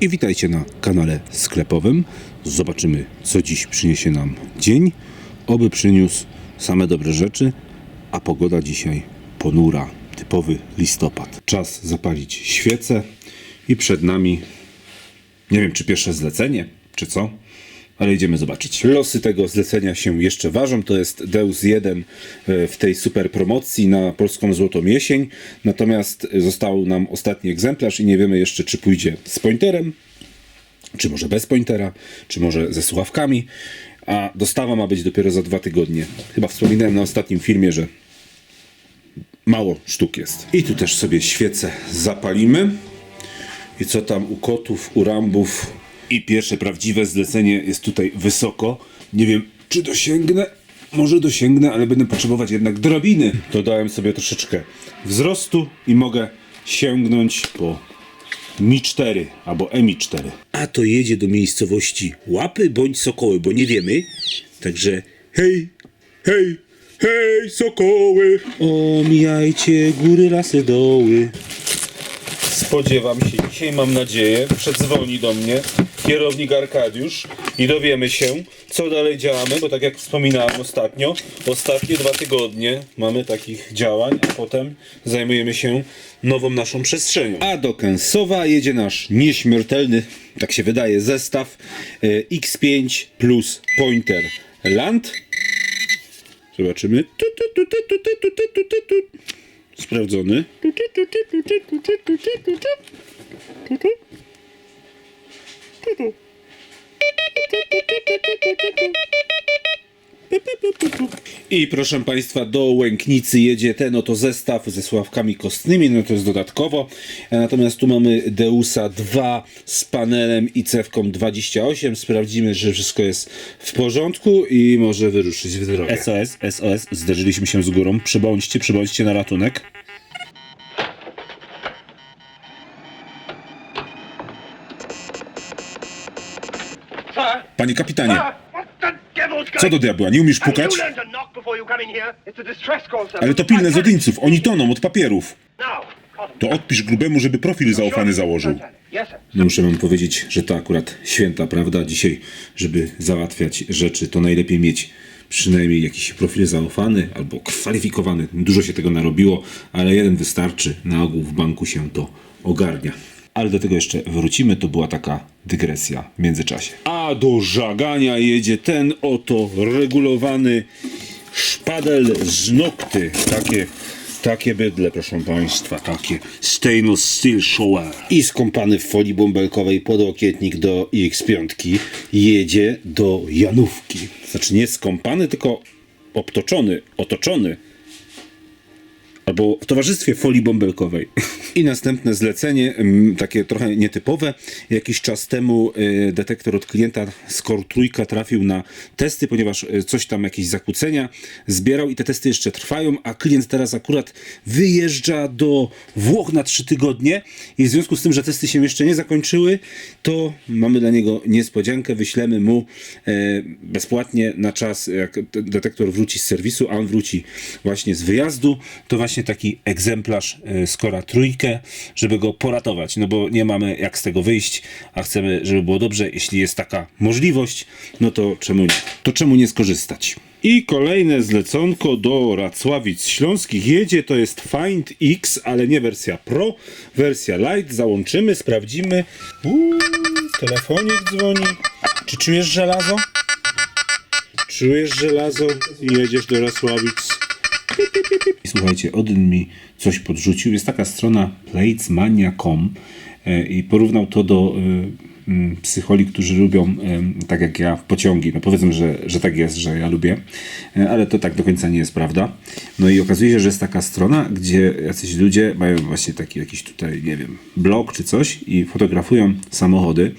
i witajcie na kanale sklepowym. Zobaczymy, co dziś przyniesie nam dzień. Oby przyniósł same dobre rzeczy, a pogoda dzisiaj ponura, typowy listopad. Czas zapalić świecę i przed nami, nie wiem czy pierwsze zlecenie, czy co, ale idziemy zobaczyć. Losy tego zlecenia się jeszcze ważą. To jest Deus 1 e, w tej super promocji na polską Złotą Jesień. Natomiast został nam ostatni egzemplarz i nie wiemy jeszcze, czy pójdzie z pointerem, czy może bez pointera, czy może ze słuchawkami. A dostawa ma być dopiero za dwa tygodnie. Chyba wspominałem na ostatnim filmie, że mało sztuk jest. I tu też sobie świecę zapalimy. I co tam u kotów, u rambów. I pierwsze prawdziwe zlecenie jest tutaj wysoko. Nie wiem, czy dosięgnę. Może dosięgnę, ale będę potrzebować jednak drabiny. Dodałem sobie troszeczkę wzrostu i mogę sięgnąć po Mi 4 albo EMI 4. A to jedzie do miejscowości Łapy bądź Sokoły, bo nie wiemy. Także hej, hej, hej, Sokoły! Omijajcie góry, lasy, doły. Spodziewam się dzisiaj, mam nadzieję, przedzwoni do mnie kierownik Arkadiusz i dowiemy się, co dalej działamy, bo tak jak wspominałem ostatnio, ostatnie dwa tygodnie mamy takich działań, a potem zajmujemy się nową naszą przestrzenią. A do Kęsowa jedzie nasz nieśmiertelny, tak się wydaje, zestaw X5 plus Pointer Land. Zobaczymy. Sprawdzony. I proszę Państwa, do Łęknicy jedzie ten oto zestaw ze sławkami kostnymi, no to jest dodatkowo. Natomiast tu mamy Deusa 2 z panelem i cewką 28. Sprawdzimy, że wszystko jest w porządku i może wyruszyć w drogę. SOS, SOS, zderzyliśmy się z górą. Przybądźcie, przybądźcie na ratunek. Panie kapitanie, co do diabła, nie umiesz pukać? Ale to pilne z Odyńców, oni toną od papierów. To odpisz grubemu, żeby profil zaufany założył. Muszę wam powiedzieć, że to akurat święta, prawda? Dzisiaj, żeby załatwiać rzeczy, to najlepiej mieć przynajmniej jakiś profil zaufany albo kwalifikowany. Dużo się tego narobiło, ale jeden wystarczy. Na ogół w banku się to ogarnia. Ale do tego jeszcze wrócimy, to była taka dygresja w międzyczasie. A do żagania jedzie ten oto regulowany szpadel z nokty. Takie takie bydle, proszę Państwa, takie stainless steel shower. I skąpany w folii bąbelkowej podłokietnik do X5 jedzie do Janówki. Znaczy nie skąpany, tylko obtoczony, otoczony. Albo w towarzystwie folii bąbelkowej. I następne zlecenie, mm, takie trochę nietypowe. Jakiś czas temu y, detektor od klienta Score Trójka trafił na testy, ponieważ y, coś tam, jakieś zakłócenia zbierał i te testy jeszcze trwają, a klient teraz akurat wyjeżdża do Włoch na trzy tygodnie. I w związku z tym, że testy się jeszcze nie zakończyły, to mamy dla niego niespodziankę, wyślemy mu e, bezpłatnie na czas, jak detektor wróci z serwisu, a on wróci właśnie z wyjazdu, to właśnie taki egzemplarz e, Skora trójkę, żeby go poratować, no bo nie mamy jak z tego wyjść, a chcemy, żeby było dobrze, jeśli jest taka możliwość, no to czemu nie? To czemu nie skorzystać? I kolejne zleconko do Racławic Śląskich jedzie, to jest Find X, ale nie wersja Pro, wersja Lite, załączymy, sprawdzimy. Uuu, telefonik dzwoni. Czy czujesz żelazo? Czujesz żelazo i jedziesz do Racławic. Słuchajcie, Odyn mi coś podrzucił. Jest taka strona platesmania.com e, i porównał to do e, psycholi, którzy lubią, tak jak ja, pociągi. No powiedzmy, że, że tak jest, że ja lubię, e, ale to tak do końca nie jest prawda. No i okazuje się, że jest taka strona, gdzie jacyś ludzie mają właśnie taki jakiś tutaj, nie wiem, blog czy coś i fotografują samochody.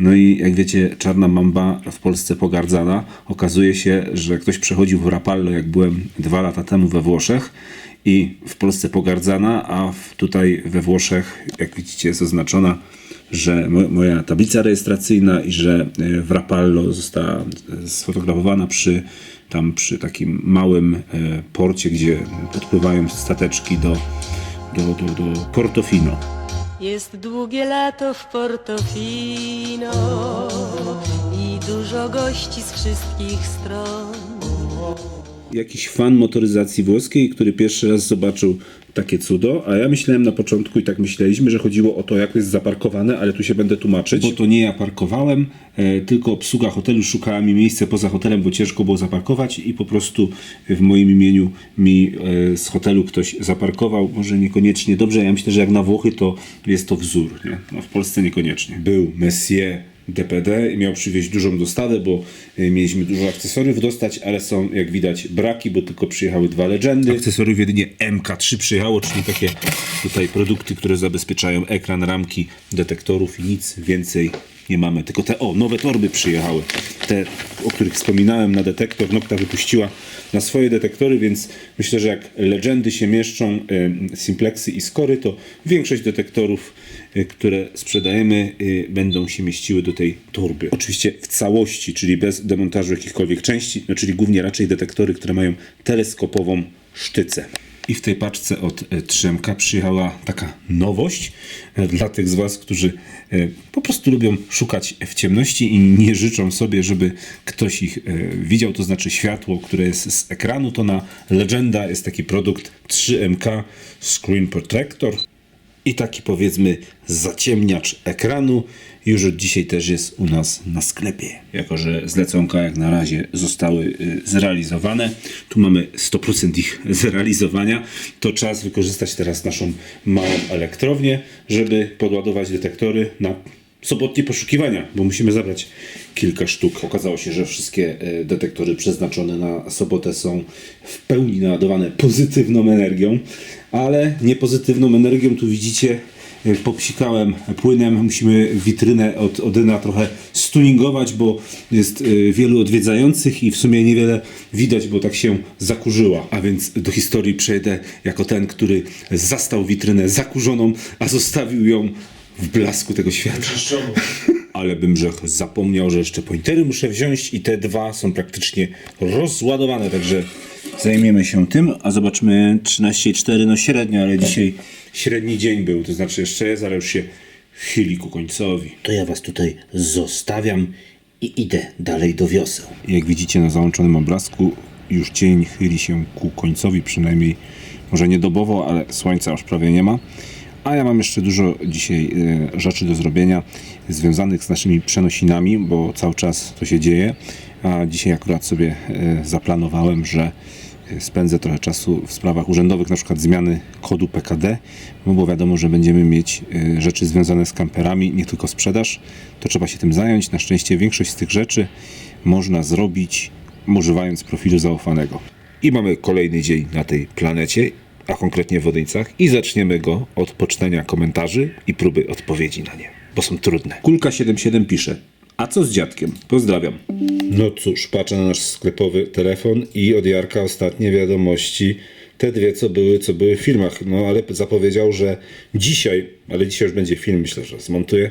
No i jak wiecie, czarna mamba w Polsce pogardzana. Okazuje się, że ktoś przechodził w Rapallo, jak byłem dwa lata temu we Włoszech i w Polsce pogardzana, a tutaj we Włoszech, jak widzicie, jest oznaczona, że mo- moja tablica rejestracyjna i że e, w Rapallo została e, sfotografowana przy tam przy takim małym e, porcie, gdzie podpływają stateczki do, do, do, do Portofino. Jest długie lato w Portofino i dużo gości z wszystkich stron. Jakiś fan motoryzacji włoskiej, który pierwszy raz zobaczył takie cudo, a ja myślałem na początku i tak myśleliśmy, że chodziło o to, jak jest zaparkowane, ale tu się będę tłumaczyć. Bo to nie ja parkowałem, e, tylko obsługa hotelu szukała mi miejsce poza hotelem, bo ciężko było zaparkować i po prostu w moim imieniu mi e, z hotelu ktoś zaparkował. Może niekoniecznie dobrze, ja myślę, że jak na Włochy to jest to wzór, nie? No, w Polsce niekoniecznie. Był Messier DPD i miał przywieźć dużą dostawę, bo y, mieliśmy dużo akcesoriów dostać, ale są jak widać braki, bo tylko przyjechały dwa legendy. Akcesoriów jedynie MK3 przyjechało, czyli takie tutaj produkty, które zabezpieczają ekran, ramki, detektorów i nic więcej nie mamy. Tylko te, o, nowe torby przyjechały. Te, o których wspominałem na detektor, Nokta wypuściła na swoje detektory, więc myślę, że jak legendy się mieszczą, y, simplexy i skory, to większość detektorów y, które sprzedajemy, y, będą się mieściły do tej torby. Oczywiście w całości, czyli bez demontażu jakichkolwiek części, no, czyli głównie raczej detektory, które mają teleskopową sztycę. I w tej paczce od e, Trzemka przyjechała taka nowość e, dla tych z Was, którzy e, po prostu lubią szukać w ciemności i nie życzą sobie, żeby ktoś ich widział, to znaczy światło, które jest z ekranu, to na Legenda jest taki produkt 3MK Screen Protector i taki powiedzmy zaciemniacz ekranu już od dzisiaj też jest u nas na sklepie. Jako, że zleconka jak na razie zostały y, zrealizowane, tu mamy 100% ich zrealizowania, to czas wykorzystać teraz naszą małą elektrownię, żeby podładować detektory na sobotnie poszukiwania, bo musimy zabrać kilka sztuk. Okazało się, że wszystkie e, detektory przeznaczone na sobotę są w pełni naładowane pozytywną energią, ale niepozytywną energią tu widzicie e, popsikałem płynem, musimy witrynę od Odyna trochę stuningować, bo jest e, wielu odwiedzających i w sumie niewiele widać, bo tak się zakurzyła. A więc do historii przejdę jako ten, który zastał witrynę zakurzoną, a zostawił ją w blasku tego świata. Ale bym że zapomniał, że jeszcze pointery muszę wziąć i te dwa są praktycznie rozładowane, także zajmiemy się tym, a zobaczmy 13,4 no średnio, ale dzisiaj średni dzień był, to znaczy jeszcze jest, ale już się chyli ku końcowi. To ja was tutaj zostawiam i idę dalej do wioseł. Jak widzicie na załączonym obrazku już dzień chyli się ku końcowi, przynajmniej może nie dobowo, ale słońca już prawie nie ma. A ja mam jeszcze dużo dzisiaj e, rzeczy do zrobienia związanych z naszymi przenosinami, bo cały czas to się dzieje. A dzisiaj akurat sobie e, zaplanowałem, że e, spędzę trochę czasu w sprawach urzędowych, na przykład zmiany kodu PKD, no bo wiadomo, że będziemy mieć rzeczy związane z kamperami, nie tylko sprzedaż, to trzeba się tym zająć. Na szczęście większość z tych rzeczy można zrobić używając profilu zaufanego. I mamy kolejny dzień na tej planecie, a konkretnie w Odyńcach i zaczniemy go od pocztenia komentarzy i próby odpowiedzi na nie, bo są trudne. Kulka77 pisze, a co z dziadkiem? Pozdrawiam. No cóż, patrzę na nasz sklepowy telefon i od Jarka ostatnie wiadomości, te dwie co były, co były w filmach, no ale zapowiedział, że dzisiaj, ale dzisiaj już będzie film, myślę, że zmontuję,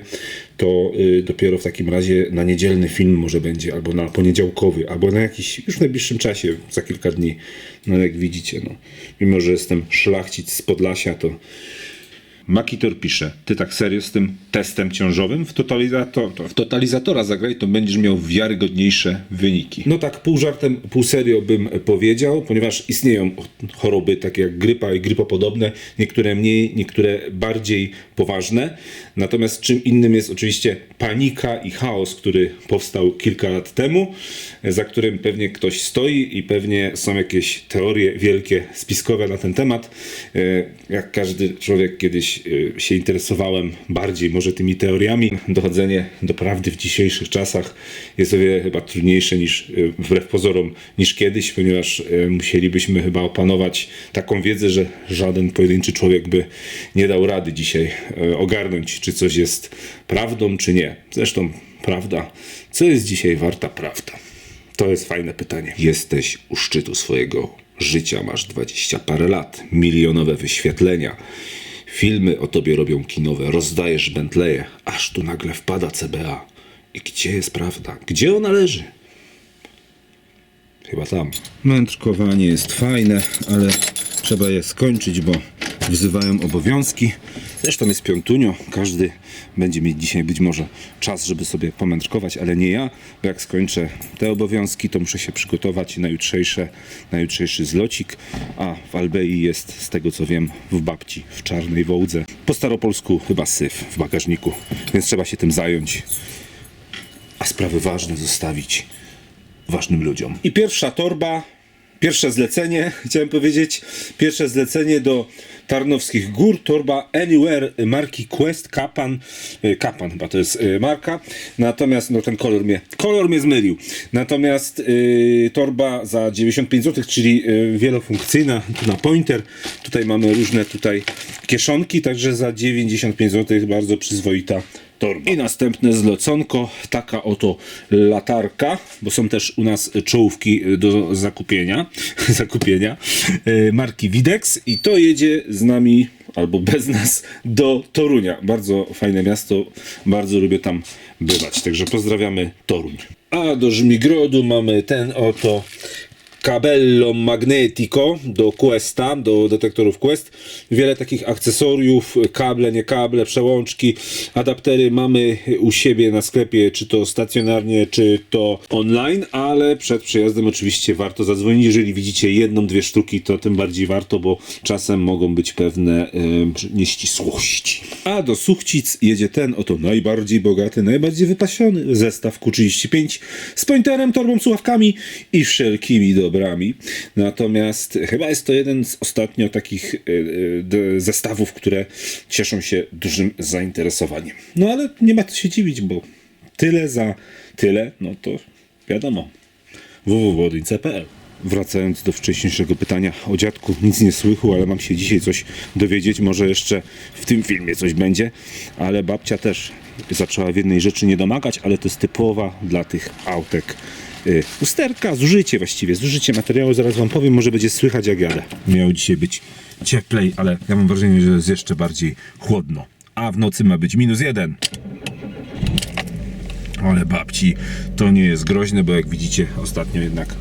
to y, dopiero w takim razie na niedzielny film może będzie, albo na poniedziałkowy, albo na jakiś, już w najbliższym czasie, za kilka dni, no jak widzicie, no, mimo, że jestem szlachcic z Podlasia, to Makitor pisze, ty tak serio z tym testem ciążowym w, totalizator, to w totalizatora zagraj, to będziesz miał wiarygodniejsze wyniki. No tak, pół żartem, pół serio bym powiedział, ponieważ istnieją choroby takie jak grypa i grypopodobne, niektóre mniej, niektóre bardziej poważne. Natomiast czym innym jest oczywiście panika i chaos, który powstał kilka lat temu, za którym pewnie ktoś stoi i pewnie są jakieś teorie wielkie, spiskowe na ten temat. E, Jak każdy człowiek kiedyś e, się interesowałem bardziej może tymi teoriami. Dochodzenie do prawdy w dzisiejszych czasach jest o wiele chyba trudniejsze niż e, wbrew pozorom niż kiedyś, ponieważ e, musielibyśmy chyba opanować taką wiedzę, że żaden pojedynczy człowiek by nie dał rady dzisiaj ogarnąć, czy coś jest prawdą, czy nie. Zresztą prawda, co jest dzisiaj warta prawda? To jest fajne pytanie. Jesteś u szczytu swojego życia, masz dwadzieścia parę lat, milionowe wyświetlenia. Filmy o tobie robią kinowe, rozdajesz Bentleye, aż tu nagle wpada CBA. I gdzie jest prawda? Gdzie ona leży? Chyba tam. Mędrkowanie jest fajne, ale trzeba je skończyć, bo wzywają obowiązki. Zresztą jest piątunio, każdy będzie mieć dzisiaj być może czas, żeby sobie pomędrkować, ale nie ja, bo jak skończę te obowiązki, to muszę się przygotować na jutrzejsze, na jutrzejszy zlocik, a w Albei jest, z tego co wiem, w babci, w czarnej wołdze. Po staropolsku chyba syf w bagażniku, więc trzeba się tym zająć, a sprawy ważne zostawić ważnym ludziom. I pierwsza torba, pierwsze zlecenie, chciałem powiedzieć, pierwsze zlecenie do Tarnowskich Gór, torba Anywhere marki Quest, Kapan, y, Kapan chyba to jest y, marka, natomiast no ten kolor mnie, kolor mnie zmylił, natomiast y, torba za 95 zł, czyli y, wielofunkcyjna, tu na pointer, tutaj mamy różne tutaj kieszonki, także za 95 zł bardzo przyzwoita torba. I następne zleconko, taka oto latarka, bo są też u nas czołówki do zakupienia, zakupienia e, marki Widex i to jedzie z nami albo bez nas do Torunia. Bardzo fajne miasto, bardzo lubię tam bywać, także pozdrawiamy Toruń. A do Żmigrodu mamy ten oto Cabello Magnetico do Questa, do detektorów Quest. Wiele takich akcesoriów, kable, nie kable, przełączki, adaptery mamy u siebie na sklepie, czy to stacjonarnie, czy to online, ale przed przyjazdem oczywiście warto zadzwonić. Jeżeli widzicie jedną, dwie sztuki, to tym bardziej warto, bo czasem mogą być pewne e, nieścisłości. A do Suchcic jedzie ten oto najbardziej bogaty, najbardziej wypasiony zestaw Q35 z pointerem, torbą, słuchawkami i wszelkimi dobrami. Natomiast chyba jest to jeden z ostatnio takich e, e, zestawów, które cieszą się dużym zainteresowaniem. No ale nie ma co się dziwić, bo tyle za tyle, no to wiadomo www.wodyń.pl Wracając do wcześniejszego pytania o dziadku, nic nie słychu, ale mam się dzisiaj coś dowiedzieć. Może jeszcze w tym filmie coś będzie, ale babcia też zaczęła w jednej rzeczy nie domagać, ale to jest typowa dla tych autek. y, Usterka, zużycie właściwie, zużycie materiału, zaraz wam powiem, może będzie słychać jak jadę. Miało dzisiaj być cieplej, ale ja mam wrażenie, że jest jeszcze bardziej chłodno. A w nocy ma być minus jeden. Ale babci to nie jest groźne, bo jak widzicie, ostatnio jednak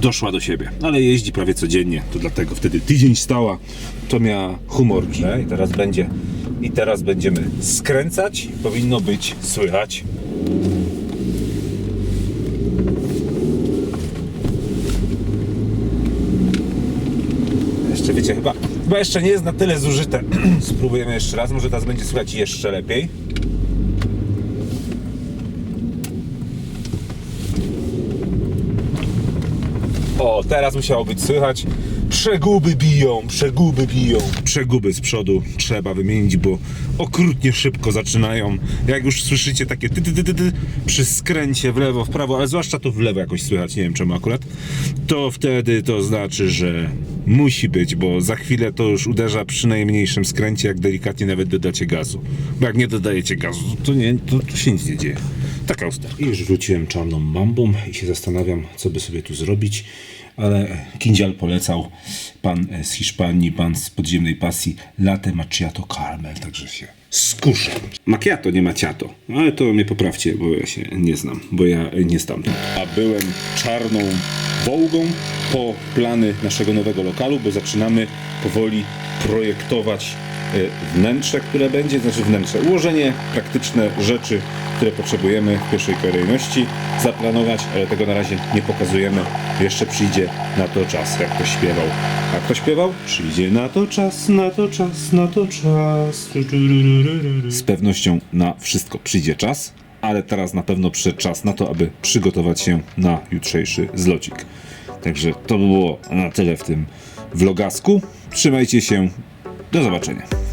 doszła do siebie. Ale jeździ prawie codziennie, to dlatego wtedy tydzień stała, to miała humorki. I teraz będzie. I teraz będziemy skręcać. Powinno być słychać. Jeszcze wiecie, chyba, chyba jeszcze nie jest na tyle zużyte. Spróbujemy jeszcze raz, może teraz będzie słychać jeszcze lepiej. O, teraz musiało być słychać. Przeguby biją, przeguby biją. Przeguby z przodu trzeba wymienić, bo okrutnie szybko zaczynają. Jak już słyszycie takie ty, ty, ty, ty, ty przy skręcie w lewo, w prawo, ale zwłaszcza to w lewo jakoś słychać, nie wiem czemu akurat, to wtedy to znaczy, że musi być, bo za chwilę to już uderza przy najmniejszym skręcie, jak delikatnie nawet dodacie gazu. Bo jak nie dodajecie gazu, to, nie, to, to się nic nie dzieje. Taka usterka. I już wróciłem czarną mambą i się zastanawiam, co by sobie tu zrobić. Ale Kindzial polecał pan z Hiszpanii, pan z podziemnej pasji latte macchiato caramel, także się skuszę. Macchiato, nie macchiato, ale to mnie poprawcie, bo ja się nie znam, bo ja nie stamtąd. A byłem czarną wołgą po plany naszego nowego lokalu, bo zaczynamy powoli projektować wnętrze, które będzie, znaczy wnętrze, ułożenie, praktyczne rzeczy, które potrzebujemy w pierwszej kolejności zaplanować, ale tego na razie nie pokazujemy. Jeszcze przyjdzie na to czas, jak to śpiewał. A kto śpiewał? Przyjdzie na to czas, na to czas, na to czas. Z pewnością na wszystko przyjdzie czas, ale teraz na pewno przyszedł czas na to, aby przygotować się na jutrzejszy zlocik. Także to by było na tyle w tym vlogasku. Trzymajcie się. Do zobaczenia.